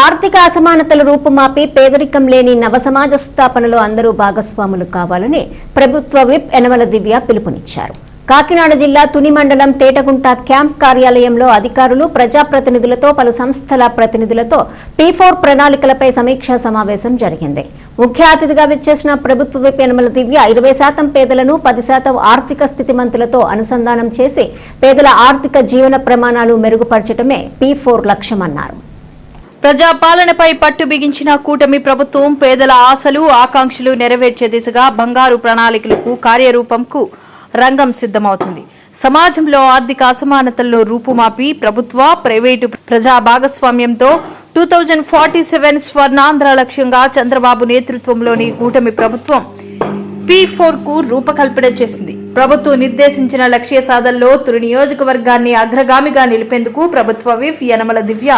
ఆర్థిక అసమానతలు రూపుమాపి పేదరికం లేని నవ సమాజ స్థాపనలో అందరూ భాగస్వాములు కావాలని ప్రభుత్వ విప్ యనమల దివ్య పిలుపునిచ్చారు. కాకినాడ జిల్లా తుని మండలం తేటగుంట క్యాంప్ కార్యాలయంలో అధికారులు ప్రజాప్రతినిధులతో పలు సంస్థల ప్రతినిధులతో పి ఫోర్ ప్రణాళికలపై సమీక్షా సమావేశం జరిగింది. ముఖ్య అతిథిగా విచ్చేసిన ప్రభుత్వ విప్ యనమల దివ్య ఇరవై శాతం పేదలను పది శాతం ఆర్థిక స్థితిమంతులతో అనుసంధానం చేసి పేదల ఆర్థిక జీవన ప్రమాణాలు మెరుగుపరచడమే పీ ఫోర్ లక్ష్యమన్నారు. ప్రజాపాలనపై పట్టు బిగించిన కూటమి ప్రభుత్వం పేదల ఆశలు ఆకాంక్షలు నెరవేర్చే దిశగా బంగారు ప్రణాళికలకు కార్యరూపంకు రంగం సిద్ధమవుతుంది. సమాజంలో ఆర్థిక అసమానతల్లో రూపుమాపి ప్రభుత్వ ప్రైవేటు ప్రజా భాగస్వామ్యంతో two thousand forty seven Swarnandhra లక్ష్యంగా చంద్రబాబు నేతృత్వంలోని కూటమి ప్రభుత్వం పీ ఫోర్కు రూపకల్పన చేసింది. ప్రభుత్వం నిర్దేశించిన లక్ష్య సాధనలో తురు నియోజకవర్గాన్ని అగ్రగామిగా నిలిపేందుకు ప్రభుత్వ విఫ్ యనమల దివ్య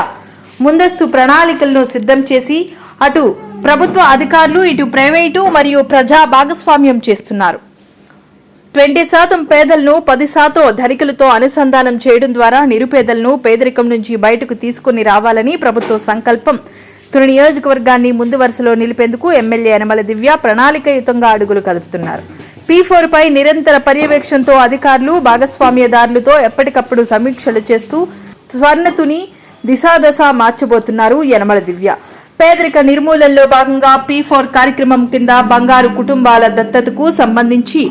ముందస్తు ప్రణాళికలను సిద్ధం చేసి అటు ప్రభుత్వ అధికారులు ఇటు ప్రైవేటు మరియు ప్రజా భాగస్వామ్యం చేస్తున్నారు. ట్వంటీ శాతం పేదలను పది శాతం ధనికులతో అనుసంధానం చేయడం ద్వారా నిరుపేదలను పేదరికం నుంచి బయటకు తీసుకుని రావాలని ప్రభుత్వ సంకల్పం. తుని నియోజకవర్గాన్ని ముందు వరుసలో నిలిపేందుకు ఎమ్మెల్యే యనమల దివ్య ప్రణాళికయుతంగా అడుగులు కదుపుతున్నారు పీ ఫోర్ పై నిరంతర పర్యవేక్షణతో అధికారులు భాగస్వామ్యదారులతో ఎప్పటికప్పుడు సమీక్షలు చేస్తూ స్వర్ణతుని దిశాదశ మార్చబోతున్నారు యనమల దివ్య. పేదరిక నిర్మూలనలో భాగంగా పీ ఫోర్ కార్యక్రమం కింద బంగారు కుటుంబాల దత్తతకు సంబంధించి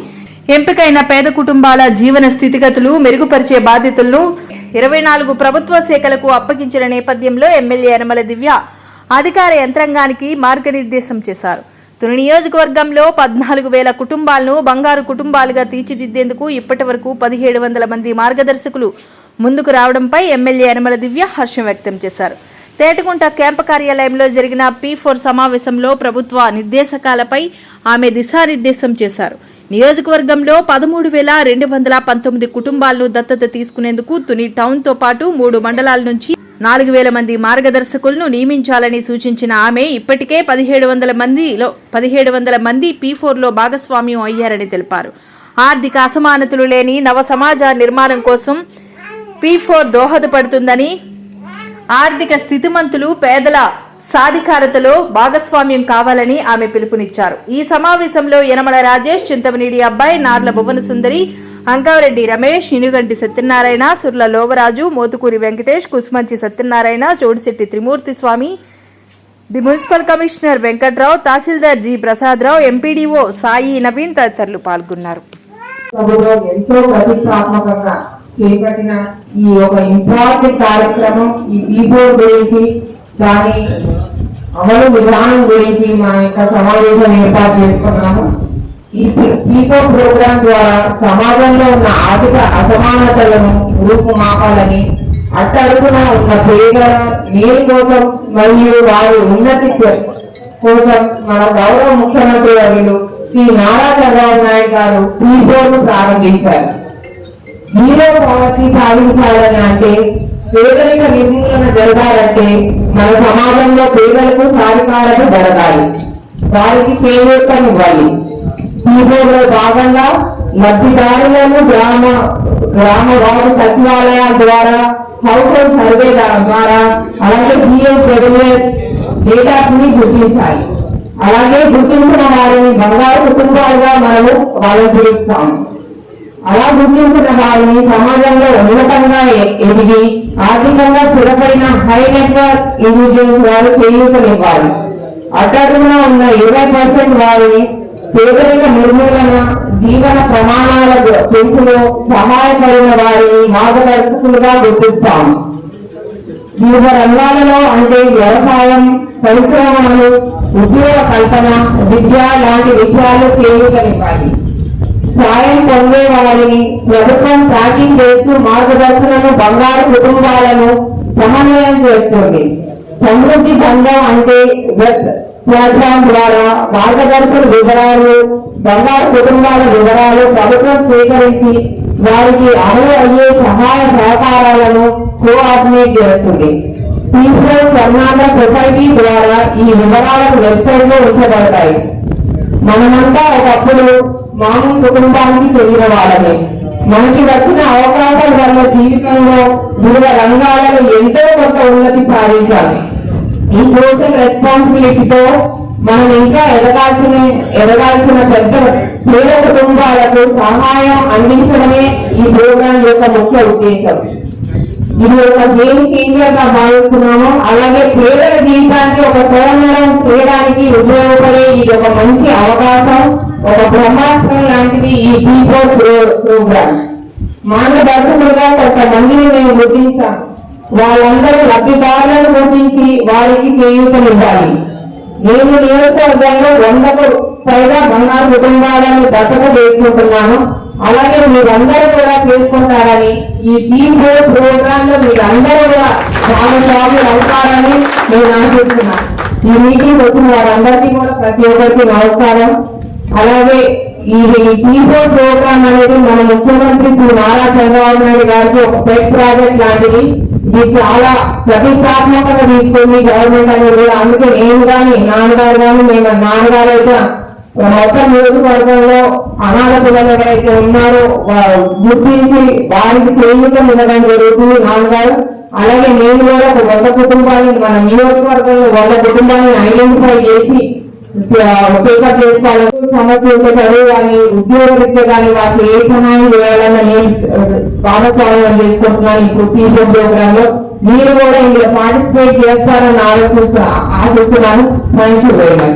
ఎంపికైన పేద కుటుంబాల జీవన స్థితిగతులు మెరుగుపరిచే బాధ్యతలను ఇరవై నాలుగు ప్రభుత్వ శాఖలకు అప్పగించిన నేపథ్యంలో ఎమ్మెల్యే యనమల దివ్య అధికార యంత్రాంగానికి మార్గనిర్దేశం చేశారు. తొలి నియోజకవర్గంలో పద్నాలుగు వేల కుటుంబాలను బంగారు కుటుంబాలుగా తీర్చిదిద్దేందుకు ఇప్పటి వరకు పదిహేడు వందల మంది మార్గదర్శకులు ముందుకు రావడంపై ఎమ్మెల్యే యనమల దివ్య హర్షం వ్యక్తం చేశారు. తేటగుంట క్యాంపు కార్యాలయంలో జరిగిన పీ ఫోర్ సమావేశంలో ప్రభుత్వ నిర్దేశకాలపై ఆమె దిశానిర్దేశం చేశారు. నియోజకవర్గంలో పదమూడు వేల రెండు వందల పంతొమ్మిది కుటుంబాలను దత్తత తీసుకునేందుకు తుని టౌన్తో పాటు మూడు మండలాల నుంచి నాలుగు వేల మంది మార్గదర్శకులను నియమించాలని సూచించిన ఆమె ఇప్పటికే పదిహేడు వందల మందిలో పదిహేడు వందల మంది పీ ఫోర్లో భాగస్వామ్యం అయ్యారని తెలిపారు. ఆర్థిక అసమానతలు లేని నవ సమాజ నిర్మాణం కోసం పీ ఫోర్ దోహదపడుతుందని ఆర్థిక స్థితిమంతులు పేదల సాధికారతలో భాగస్వామ్యం కావాలని ఆమె పిలుపునిచ్చారు. ఈ సమావేశంలో Yanamala Rajesh Chintamaneni Abbayi Narla Bhuvana Sundari Ankavareddy Ramesh Inuganti Satyanarayana Surla Lovaraju Mothukuri Venkatesh Kusumanchi Satyanarayana Chodisetti Trimurthy Swamy the municipal commissioner Venkatrao tahsildar G Prasadarao MPDO Sai Naveen తదితరులు పాల్గొన్నారు. ఎంతో ప్రతిష్టాత్మకంగా చేపట్టిన ఈ ఒక ఇంపార్టెంట్ కార్యక్రమం ఈ పీపోర్ గురించి దాని అమలు విధానం గురించి మా యొక్క సమావేశం ఏర్పాటు చేసుకున్నాము. ఈ పీపో ప్రోగ్రాం ద్వారా సమాజంలో ఉన్న ఆర్థిక అసమానతలను రూపుమాపాలని అట్టడుగున ఉన్న పేదల నేను కోసం మరియు వారి ఉన్నతి కోసం మన గౌరవ ముఖ్యమంత్రి వర్యులు శ్రీ నారా చంద్రబాబు నాయుడు గారు పీపోను ప్రారంభించారు. జీరో పావర్టీ సాధించాలని అంటే పేదరిక నిర్మూలన జరగాలంటే మన సమాజంలో పేదలకు సాధికారత జరగాలి. వారికి చేయూతనివ్వాలి పీపోలో భాగంగా లబ్ధిదారులను గ్రామ గ్రామ వార్డు సచివాలయాల ద్వారా హౌస్ హోల్డ్ సర్వే ద్వారా అలాగే జిఎస్ డేటాని గుర్తించాలి. అలాగే గుర్తించిన వారిని బంగారు కుటుంబాలుగా మనము వాళ్ళని పిలుస్తాము అలా గుర్తించిన వారిని సమాజంలో ఉన్నతంగా ఎదిగి ఆర్థికంగా స్థిరపడిన హై నెట్వర్క్ ఇండివిజువల్స్ వారు చేయూతనివ్వాలి అట్టడుగున ఉన్న ఇరవై పర్సెంట్ వారిని పేదరిక నిర్మూలన జీవన ప్రమాణాల పెంపులో సహాయపడిన వారిని మార్గదర్శకులుగా గుర్తిస్తాము వివిధ రంగాలలో అంటే వ్యవసాయం పరిశ్రమలు ఉద్యోగ కల్పన విద్య లాంటి విషయాలు చేయూతనివ్వాలి సాయం పొందే వారిని ప్రభుత్వం ట్రాకింగ్ చేస్తూ మార్గదర్శనను బంగారు కుటుంబాలను సమన్వయం చేస్తుంది. సమృద్ధి బంధం అంటే వెబ్ ప్లాట్ఫామ్ ద్వారా మార్గదర్శక వివరాలు బంగారు కుటుంబాల వివరాలు ప్రభుత్వం స్వీకరించి వారికి అమలు అయ్యే సహాయ సహకారాలను కోఆర్డినేట్ చేస్తుంది. పీపుల్ కర్ణాటక సొసైటీ ద్వారా ఈ వివరాలకు వెబ్సైట్లో ఉంచబడతాయి. మనమంతా ఒకప్పుడు మామూలు కుటుంబానికి చెందిన వాళ్ళమే. మనకి వచ్చిన అవకాశాల వల్ల జీవితంలో వివిధ రంగాలలో ఎంతో కొంత ఉన్నతి సాధించాలి. ఈ సోషల్ రెస్పాన్సిబిలిటీతో మనం ఇంకా ఎదగాల్సిన ఎదగాల్సిన పెద్ద పేద కుటుంబాలకు సహాయం అందించడమే ఈ ప్రోగ్రాం యొక్క ముఖ్య ఉద్దేశం. ఇది ఒక గేమ్ చేంజర్గా భావిస్తున్నాము. అలాగే పేదల జీవితానికి ఒక తోరణం చేయడానికి ఉపయోగపడే లాంటిది ఈ పీపోర్ ప్రోగ్రామ్ మార్గదర్శకులుగా కొంతమందిని మేము గుర్తించాం వాళ్ళందరూ లబ్ధిదారులను గుర్తించి వారికి చేయూతనివ్వాలి నేను నియోజకవర్గంలో వందకు పైగా బంగారు కుటుంబాలను దత్తత చేసుకుంటున్నాను అలాగే మీరందరూ కూడా చేసుకుంటారని ఈ పీఓ ప్రోగ్రామ్లో మీరందరూ కూడా భాగస్వాములు అవుతారని నేను అనుకుంటున్నాను ఈ మీటింగ్ వచ్చిన వారందరికీ కూడా ప్రతి ఒక్కరికి నమస్కారం. అలాగే ఈ టీమ్ ప్రోగ్రామ్ అనేది మన ముఖ్యమంత్రి శ్రీ నారా చంద్రబాబు నాయుడు గారికి ఒక పెట్ ప్రాజెక్ట్ లాంటిది. ఇది చాలా ప్రతిష్టాత్మకంగా తీసుకుంది గవర్నమెంట్ అనేది కూడా. అందుకే నేను కానీ నాన్నగారు కానీ మేము నాన్నగారు అయితే మొత్తం నియోజకవర్గంలో అనాథ పిల్లలు ఎవరైతే ఉన్నారో గుర్తించి వారికి చేయూతం ఉండడం జరుగుతుంది నాన్నగారు. అలాగే నేను కూడా ఒక వంద కుటుంబాన్ని మన నియోజకవర్గంలో వంద కుటుంబాన్ని ఐడెంటిఫై చేసి పికప్ చేసుకోవాలని సమస్య ఉంటే చదువు కానీ ఉద్యోగరీత్యా కానీ వాటికి ఏ సహాయం చేయాలని నేను భాగస్వామ్యం చేసుకుంటున్నాను ఇప్పుడు టీచర్ ప్రోగ్రామ్లో. మీరు కూడా ఇందులో పార్టిసిపేట్ చేస్తారని ఆలోచిస్తు ఆశిస్తున్నాను. Thank you very much